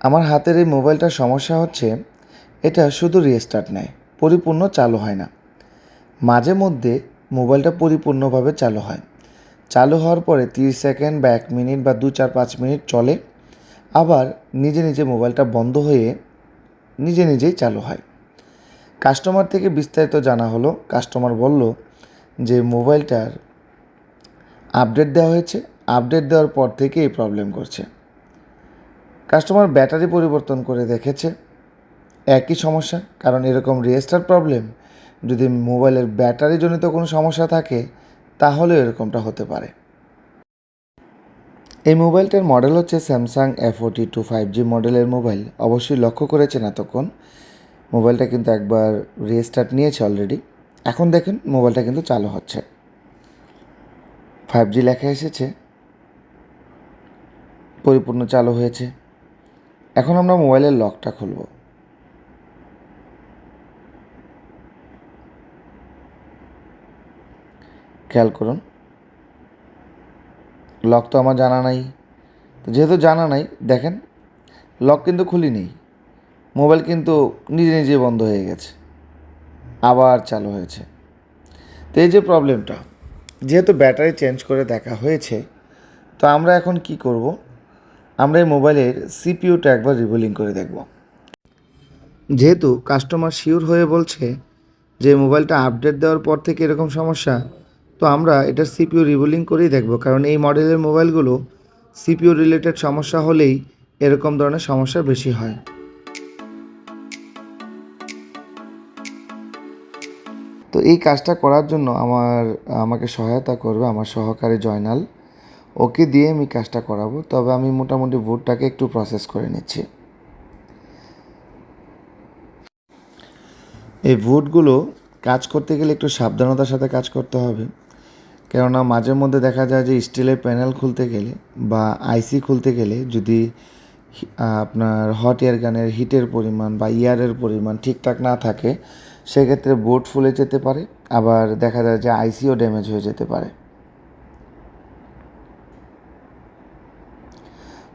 আমার হাতের এই মোবাইলটার সমস্যা হচ্ছে, এটা শুধু রিস্টার্ট নেয়, পরিপূর্ণ চালু হয় না। মাঝে মধ্যে মোবাইলটা পরিপূর্ণভাবে চালু হয়। চালু হওয়ার পরে তিরিশ সেকেন্ড বা এক মিনিট বা দু, চার, পাঁচ মিনিট চলে, আবার নিজে নিজে মোবাইলটা বন্ধ হয়ে নিজে নিজেই চালু হয়। কাস্টমার থেকে বিস্তারিত জানা হলো, কাস্টমার বলল যে মোবাইলটার আপডেট দেওয়া হয়েছে, আপডেট দেওয়ার পর থেকে এই প্রবলেম করছে। কাস্টমার ব্যাটারি পরিবর্তন করে দেখেছে। একই সমস্যা, কারণ এরকম রেজিস্টার প্রবলেম, যদি মোবাইলের ব্যাটারি জনিত কোনো সমস্যা থাকে তাহলে এরকমটা হতে পারে। এই মোবাইলটার মডেল হচ্ছে Samsung F OT two five G মডেলের মোবাইল। অবশ্যই লক্ষ্য করেছেন এতক্ষণ। মোবাইলটা কিন্তু একবার রেস্টার্ট নিয়েছে অলরেডি এখন দেখেন, মোবাইলটা কিন্তু চালু হচ্ছে। ফাইভ জি লেখা এসেছে। পরিপূর্ণ চালু হয়েছে। এখন আমরা মোবাইলের লকটা খুলব। খেয়াল করুন। লক তো আমার জানা নাই। তো যেহেতু জানা নাই, দেখেন, লক কিন্তু খুলি নেই মোবাইল কিন্তু নিজে নিজে বন্ধ হয়ে গেছে। আবার চালু হয়েছে। তো এই যে প্রবলেমটা, যেহেতু ব্যাটারি চেঞ্জ করে দেখা হয়েছে, তো আমরা এখন কি করব? আমরা এই মোবাইলের সিপিইউটা একবার রিভোলিং করে দেখব। যেহেতু কাস্টমার শিওর হয়ে বলছে যে মোবাইলটা আপডেট দেওয়ার পর থেকে এরকম সমস্যা, তো আমরা এটা সিপিইউ রিভোলিং করেই দেখব, কারণ এই মডেলের মোবাইলগুলো সিপিইউ রিলেটেড সমস্যা হলেই এরকম ধরনের সমস্যা বেশি হয়। তো এই কাজটা করার জন্য আমার, আমাকে সহায়তা করবে আমার সহকারী জয়নাল। ওকে দিয়ে আমি কাজটা করাবো, তবে আমি মোটামুটি ভোটটাকে একটু প্রসেস করে নিচ্ছি। এই ভোটগুলো কাজ করতে গেলে একটু সাবধানতার সাথে কাজ করতে হবে। কেননা মাঝে মধ্যে দেখা যায় যে স্টিলের প্যানেল খুলতে গেলে বা আইসি খুলতে গেলে যদি আপনার হট এয়ার গানের হিটের পরিমাণ বা ইয়ারের পরিমাণ ঠিকঠাক না থাকে, সেক্ষেত্রে বোর্ড ফুলে যেতে পারে। আবার দেখা যায় যে আইসিও ড্যামেজ হয়ে যেতে পারে।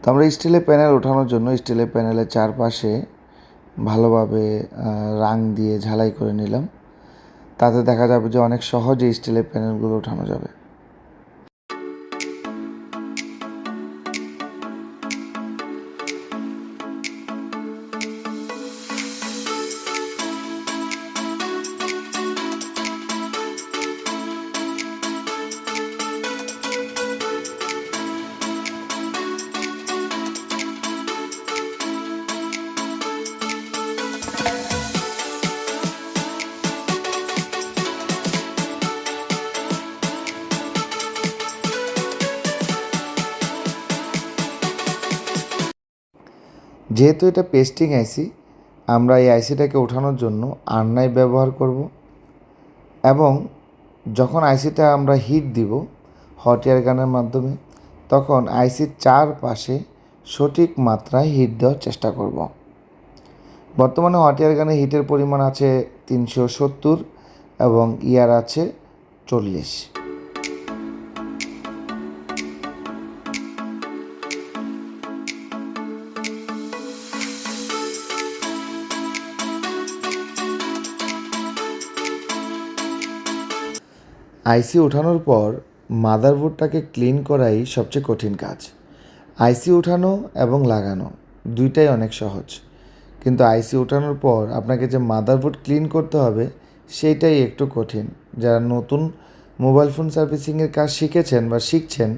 তো আমরা স্টিলের প্যানেল ওঠানোর জন্য স্টিলের প্যানেলের চারপাশে ভালোভাবে রাং দিয়ে ঝালাই করে নিলাম। তাতে দেখা যাবে যে অনেক সহজে স্টিলের প্যানেলগুলো ওঠানো যাবে। যেহেতু এটা পেস্টিং আইসি আমরা এই আইসিটাকে ওঠানোর জন্য আর্নাই ব্যবহার করব। এবং যখন আইসিটা আমরা হিট দিব হট এয়ার গানের মাধ্যমে, তখন আইসির চারপাশে সঠিক মাত্রায় হিট দেওয়ার চেষ্টা করব। বর্তমানে হট এয়ার গানে হিটের পরিমাণ আছে তিনশো সত্তর এবং ইয়ার আছে চল্লিশ। আইসি ওঠানোর পর মাদারবোর্ডটাকে ক্লিন করাই সবচেয়ে কঠিন কাজ। আইসি ওঠানো এবং লাগানো দুইটাই অনেক সহজ। কিন্তু আইসি ওঠানোর পর আপনাকে যে মাদারবোর্ড ক্লিন করতে হবে, সেইটাই একটু কঠিন। যারা নতুন মোবাইল ফোন সার্ভিসিংয়ের কাজ শিখেছেন বা শিখছেন,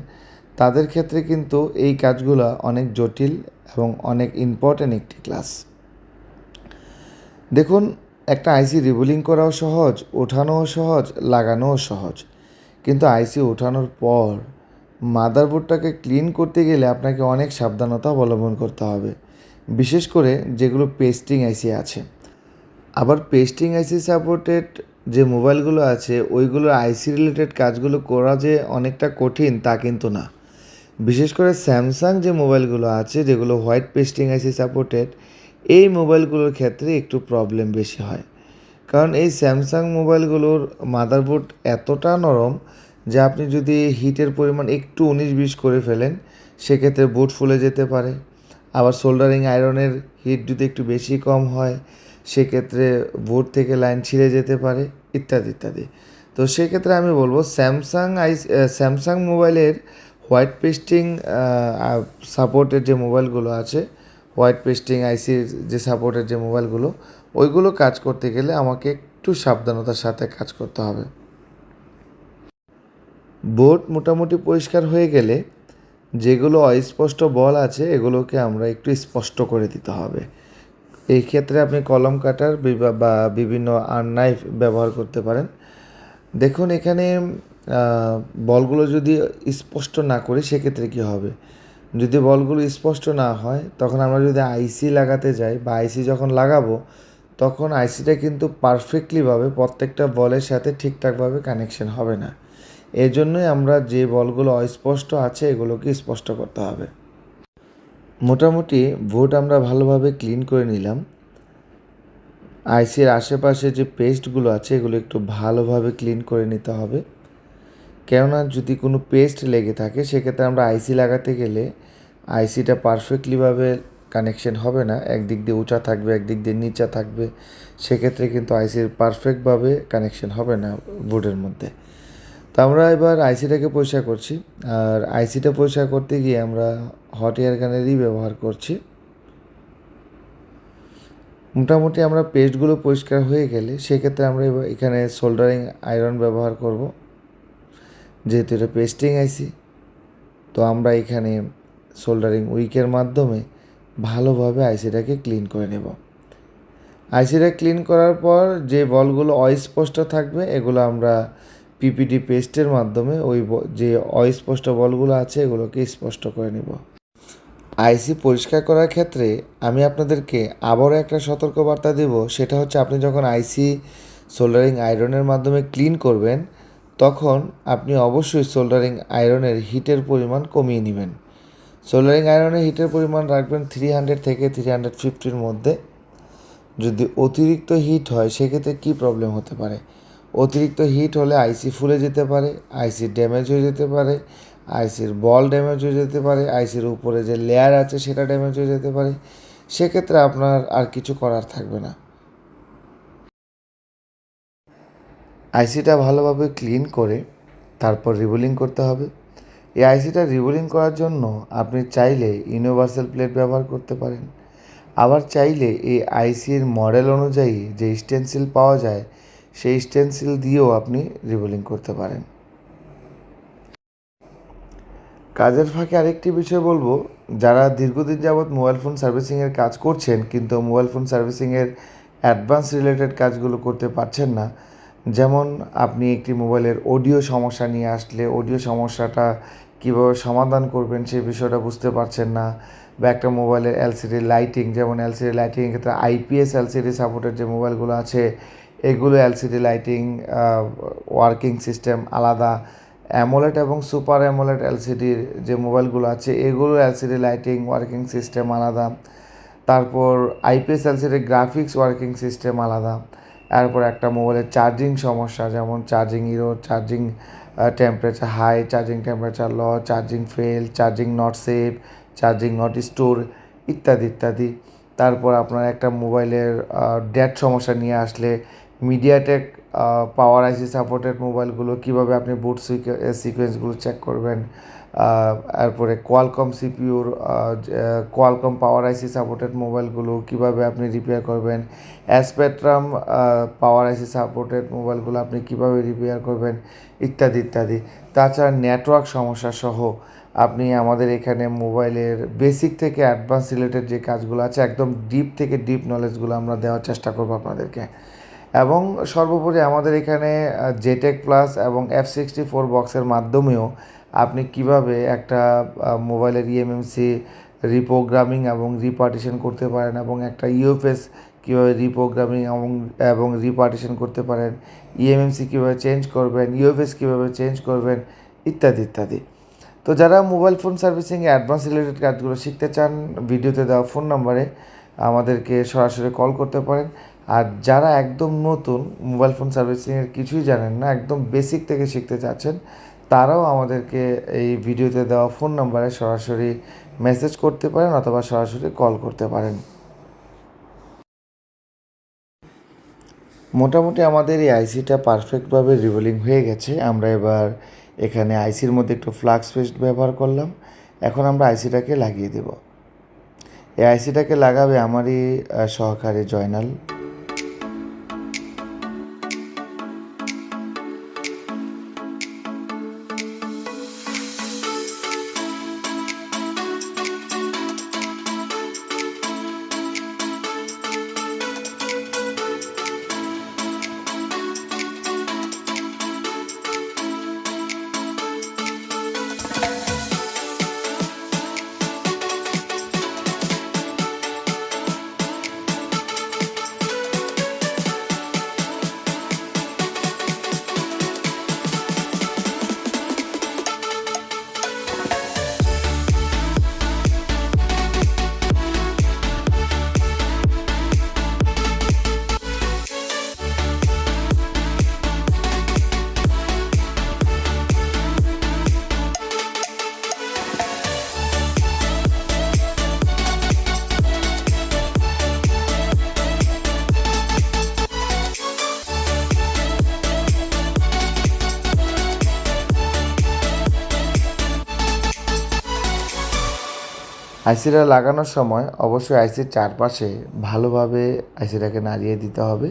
তাদের ক্ষেত্রে কিন্তু এই কাজগুলো অনেক জটিল এবং অনেক ইম্পর্ট্যান্ট একটি ক্লাস দেখুন একটা আইসি রিবোলিং করাও সহজ, ওঠানোও সহজ, লাগানোও সহজ। কিন্তু আইসি ওঠানোর পর মাদারবোর্ডটাকে ক্লিন করতে গেলে আপনাকে অনেক সাবধানতা অবলম্বন করতে হবে, বিশেষ করে যেগুলো পেস্টিং আইসি আছে। আবার পেস্টিং আইসি সাপোর্টেড যে মোবাইলগুলো আছে, ওইগুলো আইসি রিলেটেড কাজগুলো করা যে অনেকটা কঠিন তা কিন্তু না। বিশেষ করে স্যামসাং যে মোবাইলগুলো আছে, যেগুলো হোয়াইট পেস্টিং আইসি সাপোর্টেড এই মোবাইলগুলোর ক্ষেত্রে একটু প্রবলেম বেশি হয়। কারণ এই স্যামসাং মোবাইলগুলোর মাদারবোর্ড এতটা নরম যে আপনি যদি হিটের পরিমাণ একটু উনিশ বিশ করে ফেলেন, সেক্ষেত্রে বোর্ড ফুলে যেতে পারে। আবার সোল্ডারিং আয়রনের হিট যদি একটু বেশি কম হয়, সেক্ষেত্রে বোর্ড থেকে লাইন ছিঁড়ে যেতে পারে, ইত্যাদি ইত্যাদি। তো সেক্ষেত্রে আমি বলব স্যামসাং আই স্যামসাং মোবাইলের হোয়াইট পেস্টিং সাপোর্টের যে মোবাইলগুলো আছে হোয়াইট পেস্টিং আইসির যে সাপোর্টের যে মোবাইলগুলো ওইগুলো কাজ করতে গেলে আমাকে একটু সাবধানতার সাথে কাজ করতে হবে। বোর্ড মোটামুটি পরিষ্কার হয়ে গেলে যেগুলো অস্পষ্ট বল আছে, এগুলোকে আমরা একটু স্পষ্ট করে দিতে হবে। এই ক্ষেত্রে আপনি কলম কাটার বা বিভিন্ন আননাইফ ব্যবহার করতে পারেন। দেখুন এখানে বলগুলো যদি স্পষ্ট না করি, সেক্ষেত্রে কী হবে? যদি বলগুলো স্পষ্ট না হয়, তখন আমরা যদি আইসি লাগাতে যাই বা আইসি যখন লাগাবো, তখন আইসিটা কিন্তু পারফেক্টলিভাবে প্রত্যেকটা বলের সাথে ঠিকঠাকভাবে কানেকশন হবে না। এই জন্যই আমরা যে বলগুলো অস্পষ্ট আছে, এগুলোকে স্পষ্ট করতে হবে। মোটামুটি ভোট আমরা ভালোভাবে ক্লিন করে নিলাম। আইসির আশেপাশে যে পেস্টগুলো আছে, এগুলো একটু ভালোভাবে ক্লিন করে নিতে হবে। কেননা যদি কোনো পেস্ট লেগে থাকে, সেক্ষেত্রে আমরা আইসি লাগাতে গেলে আইসিটা পারফেক্টলিভাবে কানেকশন হবে না। একদিক দিয়ে উঁচা থাকবে, একদিক দিয়ে নিচা থাকবে। সেক্ষেত্রে কিন্তু আইসির পারফেক্টভাবে কানেকশন হবে না বোর্ডের মধ্যে। তো আমরা এবার আইসিটাকে পরিষ্কার করছি। আর আইসিটা পরিষ্কার করতে গিয়ে আমরা হট এয়ার গানেরই ব্যবহার করছি। মোটামুটি আমরা পেস্টগুলো পরিষ্কার হয়ে গেলে, সেক্ষেত্রে আমরা এবার এখানে সোল্ডারিং আয়রন ব্যবহার করব। যেহেতু এটা পেস্টিং আইসি তো আমরা এখানে সোল্ডারিং উইকের মাধ্যমে ভালোভাবে আইসিটাকে ক্লিন করে নেব। আইসিটা ক্লিন করার পর যে বলগুলো অস্পষ্ট থাকবে, এগুলো আমরা পিপিডি পেস্টের মাধ্যমে ওই যে অস্পষ্ট বলগুলো আছে, এগুলোকে স্পষ্ট করে নেব। আইসি পরিষ্কার করার ক্ষেত্রে আমি আপনাদেরকে আবারও একটা সতর্কবার্তা দেব, সেটা হচ্ছে আপনি যখন আইসি সোল্ডারিং আয়রনের মাধ্যমে ক্লিন করবেন তখন আপনি অবশ্যই সোল্ডারিং আয়রনের হিটের পরিমাণ কমিয়ে নেবেন। সোল্ডারিং আয়রনের হিটের পরিমাণ রাখবেন থ্রি হান্ড্রেড থেকে থ্রি হান্ড্রেড ফিফটির মধ্যে। যদি অতিরিক্ত হিট হয়, সেক্ষেত্রে কী প্রবলেম হতে পারে? অতিরিক্ত হিট হলে আইসি ফুলে যেতে পারে আইসি ড্যামেজ হয়ে যেতে পারে, আইসির বল ড্যামেজ হয়ে যেতে পারে, আইসির উপরে যে লেয়ার আছে সেটা ড্যামেজ হয়ে যেতে পারে। সেক্ষেত্রে আপনার আর কিছু করার থাকবে না। আইসিটা ভালোভাবে ক্লিন করে তারপর রিবুলিং করতে হবে। এই আইসিটা রিবুলিং করার জন্য আপনি চাইলে ইউনিভার্সাল প্লেট ব্যবহার করতে পারেন। আবার চাইলে এই আইসির মডেল অনুযায়ী যে স্টেনসিল পাওয়া যায়, সেই স্টেনসিল দিয়েও আপনি রিবুলিং করতে পারেন। কাজের ফাঁকে আরেকটি বিষয় বলব, যারা দীর্ঘদিন যাবৎ মোবাইল ফোন সার্ভিসিংয়ের কাজ করছেন, কিন্তু মোবাইল ফোন সার্ভিসিংয়ের অ্যাডভান্স রিলেটেড কাজগুলো করতে পারছেন না যেমন আপনি একটি মোবাইলের অডিও সমস্যা নিয়ে আসলে অডিও সমস্যাটা কীভাবে সমাধান করবেন সেই বিষয়টা বুঝতে পারছেন না বা একটা মোবাইলের এলসিডি লাইটিং, যেমন এলসিডি লাইটিংয়ের ক্ষেত্রে আইপিএস, এলসিডি সাপোর্টেড যে মোবাইলগুলো আছে, এগুলো এলসিডি লাইটিং ওয়ার্কিং সিস্টেম আলাদা। অ্যামোলেড এবং সুপার অ্যামোলেড এলসিডির যে মোবাইলগুলো আছে, এগুলো এলসিডি লাইটিং, ওয়ার্কিং সিস্টেম আলাদা। তারপর আইপিএস এলসিডির গ্রাফিক্স, ওয়ার্কিং সিস্টেম আলাদা। এরপর একটা মোবাইলের চার্জিং সমস্যা, যেমন charging error charging temperature high charging temperature low charging fail charging not save charging not store ইত্যাদি ইত্যাদি। তারপর আপনার একটা মোবাইলের ডেট সমস্যা নিয়ে আসলে মিডিয়াটেক পাওয়ার আইসি সাপোর্টেড মোবাইলগুলো কীভাবে আপনি বুট সিকোয়েন্সগুলো চেক করবেন আহ, এরপরে কোয়ালকম সিপিউর কোয়ালকম পাওয়ার আইসি সাপোর্টেড মোবাইলগুলো কীভাবে আপনি রিপেয়ার করবেন? অ্যাসপেট্রাম পাওয়ার আইসি সাপোর্টেড মোবাইলগুলো আপনি কীভাবে রিপেয়ার করবেন? ইত্যাদি ইত্যাদি। তাছাড়া নেটওয়ার্ক সমস্যা সহ আপনি আমাদের এখানে মোবাইলের বেসিক থেকে অ্যাডভান্স রিলেটেড যে কাজগুলো আছে একদম ডিপ থেকে ডিপ নলেজগুলো আমরা দেওয়ার চেষ্টা করব আপনাদেরকে। এবং সর্বোপরি আমাদের এখানে জেটেক প্লাস এবং এফ সিক্সটি ফোর বক্সের মাধ্যমেও আপনি কীভাবে একটা মোবাইলের E ইএমএমসি রিপ্রোগ্রামিং এবং রিপার্টিশন করতে পারেন এবং একটা ইউএফএস কীভাবে রিপ্রোগ্রামিং এবং এবং রিপার্টিশন করতে পারেন ইএমএমসি কীভাবে চেঞ্জ করবেন ইউএফএস কীভাবে চেঞ্জ করবেন, ইত্যাদি ইত্যাদি। তো যারা mobile phone servicing advance related কাজগুলো শিখতে চান ভিডিওতে দেওয়া ফোন নাম্বারে আমাদেরকে সরাসরি কল করতে পারেন। আর যারা একদম নতুন মোবাইল ফোন সার্ভিসিংয়ের কিছুই জানেন না, একদম বেসিক থেকে শিখতে চাচ্ছেন, তারাও আমাদেরকে এই ভিডিওতে দেওয়া ফোন নাম্বারে সরাসরি মেসেজ করতে পারেন অথবা সরাসরি কল করতে পারেন। মোটামুটি আমাদের এই আইসিটা পারফেক্টভাবে রিভলিং হয়ে গেছে। আমরা এবার এখানে আইসির মধ্যে একটু ফ্লাক্স পেস্ট ব্যবহার করলাম। এখন আমরা আইসিটাকে লাগিয়ে দেব। এই আইসিটাকে লাগাবে আমারই সহকারী জয়নাল। আইসিটা লাগানোর সময় অবশ্যই আইসির চারপাশে ভালোভাবে আইসিটাকে নাড়িয়ে দিতে হবে।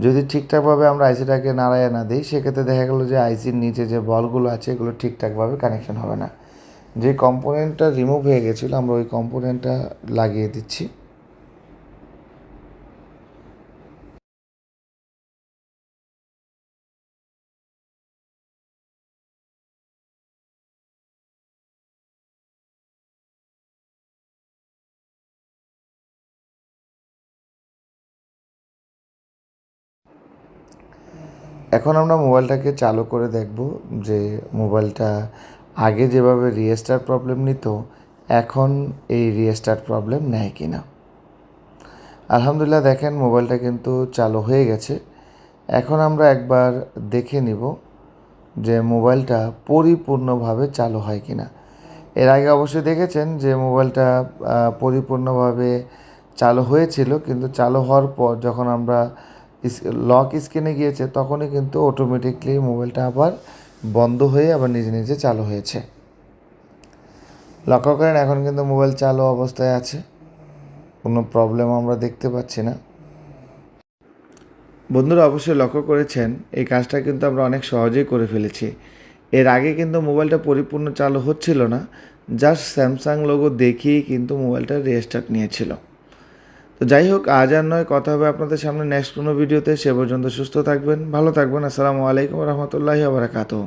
যদি ঠিকঠাকভাবে আমরা আইসিটাকে নাড়াইয়ে না দিই, সেক্ষেত্রে দেখা গেলো যে আইসির নিচে যে বলগুলো আছে, এগুলো ঠিকঠাকভাবে কানেকশন হবে না। যে কম্পোনেন্টটা রিমুভ হয়ে গেছিল, আমরা ওই কম্পোনেন্টটা লাগিয়ে দিচ্ছি। এখন আমরা মোবাইলটাকে চালু করে দেখব যে মোবাইলটা আগে যেভাবে রিস্টার্ট প্রবলেম নিত, এখন এই রিস্টার্ট প্রবলেম নেয় কি না আলহামদুলিল্লাহ দেখেন মোবাইলটা কিন্তু চালু হয়ে গেছে। এখন আমরা একবার দেখে নিব যে মোবাইলটা পরিপূর্ণভাবে চালু হয় কি না এর আগে অবশ্যই দেখেছেন যে মোবাইলটা পরিপূর্ণভাবে চালু হয়েছিল, কিন্তু চালু হওয়ার পর যখন আমরা লক স্ক্রিনে গিয়েছে, তখনই কিন্তু অটোমেটিকলি মোবাইলটা আবার বন্ধ হয়ে আবার নিজে নিজে চালু হয়েছে। লক্ষ্য করেন, এখন কিন্তু মোবাইল চালু অবস্থায় আছে। কোনো প্রবলেম আমরা দেখতে পাচ্ছি না। বন্ধুরা, অবশ্যই লক্ষ্য করেছেন, এই কাজটা কিন্তু আমরা অনেক সহজেই করে ফেলেছি। এর আগে কিন্তু মোবাইলটা পরিপূর্ণ চালু হচ্ছিল না জাস্ট স্যামসাং লোগো দেখিয়েই কিন্তু মোবাইলটা রেস্টার্ট নিয়েছিল। তো যাই হোক, আজ আর নয়, কথা হবে আপনাদের সামনে নেক্সট কোনো ভিডিওতে সে পর্যন্ত সুস্থ থাকবেন, ভালো থাকবেন। আসসালামু আলাইকুম রহমতুল্লাহি আবরাকাতুহ